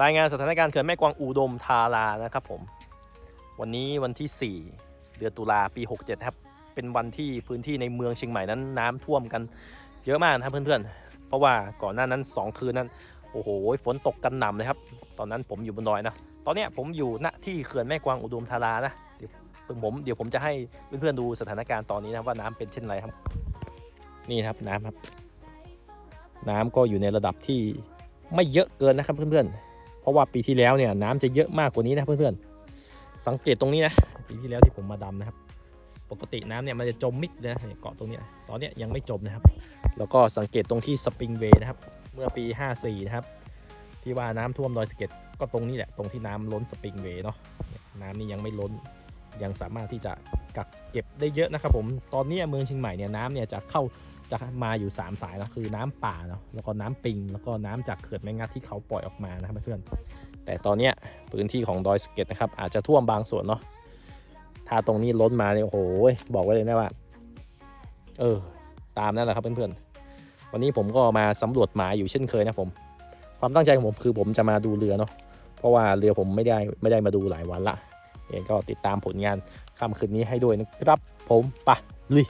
รายงานสถานการณ์เขื่อนแม่กวางอุดมธารานะครับผม วันนี้วันที่ 4 เดือนตุลาปี 67 ครับ เป็นวันที่พื้นที่ในเมืองเชียงใหม่นั้นน้ำท่วมกันเยอะมากนะครับเพื่อนๆ เพราะว่าก่อนหน้านั้น 2 คืนนั้น โอ้โห ฝนตกกันหนำเลยครับ ตอนนั้นผมอยู่บนดอยนะ ตอนเนี้ยผมอยู่ณที่เขื่อนแม่กวางอุดมธารานะ เดี๋ยวผมเดี๋ยวผมจะให้เพื่อนๆดูสถานการณ์ตอนนี้นะว่าน้ำเป็นเช่นไรครับ นี่ครับน้ำครับ น้ำก็อยู่ในระดับที่ไม่เยอะเกินนะครับเพื่อนๆ เพราะว่าปีที่แล้วเนี่ยน้ำจะเยอะมากกว่านี้นะเพื่อนๆ สังเกตตรงนี้นะปีที่แล้วที่ผมมาดำนะครับ ปกติน้ำเนี่ยมันจะจมมิดนะเกาะตรงนี้ตอนนี้ยังไม่จมนะครับ แล้วก็สังเกตตรงที่สปริงเวย์นะครับ เมื่อปี 54 นะครับ ที่ว่าน้ำท่วมดอยสะเก็ดก็ตรงนี้แหละตรงที่น้ำล้นสปริงเวย์เนาะน้ำนี่ยังไม่ล้น ยังสามารถที่จะกักเก็บได้เยอะนะครับผมตอนนี้เมืองเชียงใหม่เนี่ยน้ำเนี่ยจะเข้าจะมาอยู่ 3 สายนะคือน้ำป่าเนาะแล้วก็น้ำปิง แล้วก็น้ำจากเขื่อนแม่งัดที่เขาปล่อยออกมานะครับเพื่อนแต่ตอนเนี้ยพื้นที่ของดอยสเก็ดนะครับอาจจะท่วมบางส่วนเนาะถ้าตรงนี้ล้นมาเนี่ยโอ้โหบอกไว้เลยนะว่า เออ ตามนั่นแหละครับเพื่อนๆวันนี้ผมก็มาสำรวจหมายอยู่เช่นเคยนะผม ความตั้งใจของผมคือผมจะมาดูเรือเนาะเพราะว่าเรือผมไม่ได้ไม่ได้มาดูหลายวันละ เองก็ติดตามผลงานค่ำคืนนี้ให้ด้วยนะครับผมไปะลุย